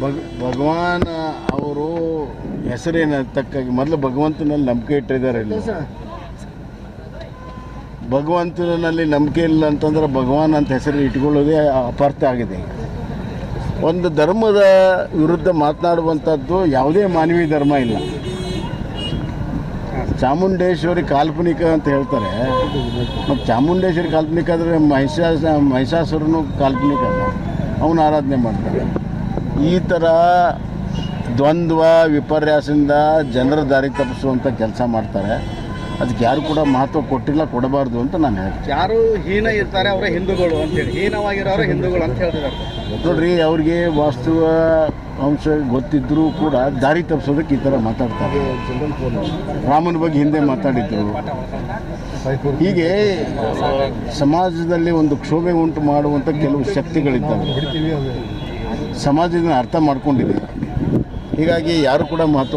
ಭಗ್ ಭಗವಾನ್ ಅವರು ಹೆಸರೇನ ತಕ್ಕಾಗಿ ಮೊದಲು ಭಗವಂತನಲ್ಲಿ ನಂಬಿಕೆ ಇಟ್ಟಿದ್ದಾರೆ ಇಲ್ಲಿ. ಭಗವಂತನಲ್ಲಿ ನಂಬಿಕೆ ಇಲ್ಲ ಅಂತಂದ್ರೆ ಭಗವಾನ್ ಅಂತ ಹೆಸರು ಇಟ್ಕೊಳ್ಳೋದೇ ಅಪಾರ್ಥ ಆಗಿದೆ. ಒಂದು ಧರ್ಮದ ವಿರುದ್ಧ ಮಾತನಾಡುವಂಥದ್ದು ಯಾವುದೇ ಮಾನವೀಯ ಧರ್ಮ ಇಲ್ಲ. ಚಾಮುಂಡೇಶ್ವರಿ ಕಾಲ್ಪನಿಕ ಅಂತ ಹೇಳ್ತಾರೆ. ಮತ್ತು ಚಾಮುಂಡೇಶ್ವರಿ ಕಾಲ್ಪನಿಕ ಅಂದರೆ ಮಹಿಷಾಸ ಮಹಿಷಾಸುರನು ಕಾಲ್ಪನಿಕ ಅಲ್ಲ. ಅವನು ಆರಾಧನೆ ಮಾಡ್ತಾರೆ ಈ ಥರ ದ್ವಂದ್ವ ವಿಪರ್ಯಾಸದಿಂದ ಜನರ ದಾರಿ ತಪ್ಪಿಸುವಂಥ ಕೆಲಸ ಮಾಡ್ತಾರೆ. ಅದಕ್ಕೆ ಯಾರು ಕೂಡ ಮಹತ್ವ ಕೊಟ್ಟಿಲ್ಲ ಕೊಡಬಾರ್ದು ಅಂತ ನಾನು ಹೇಳ್ತೀನಿ. ಯಾರು ಹೀನ ಇರ್ತಾರೆ ಅವರ ಹಿಂದೂಗಳು ಅಂತೇಳಿ ಹೀನವಾಗಿರೋ ಹಿಂದೂಗಳು ಅಂತ ಹೇಳ್ತಿದ್ದಾರೆ ನೋಡ್ರಿ ಅವ್ರಿಗೆ ವಾಸ್ತವ ಅಂಶ ಗೊತ್ತಿದ್ರೂ ಕೂಡ ದಾರಿ ತಪ್ಪಿಸೋದಕ್ಕೆ ಈ ಥರ ಮಾತಾಡ್ತಾರೆ. ರಾಮನ ಬಗ್ಗೆ ಹಿಂದೆ ಮಾತಾಡಿದ್ರು. ಹೀಗೆ ಸಮಾಜದಲ್ಲಿ ಒಂದು ಕ್ಷೋಭೆ ಉಂಟು ಮಾಡುವಂಥ ಕೆಲವು ಶಕ್ತಿಗಳಿದ್ದಾವೆ. ಸಮಾಜದಿಂದ ಅರ್ಥ ಮಾಡ್ಕೊಂಡಿದೆ. ಹೀಗಾಗಿ ಯಾರು ಕೂಡ ಮಹತ್ವ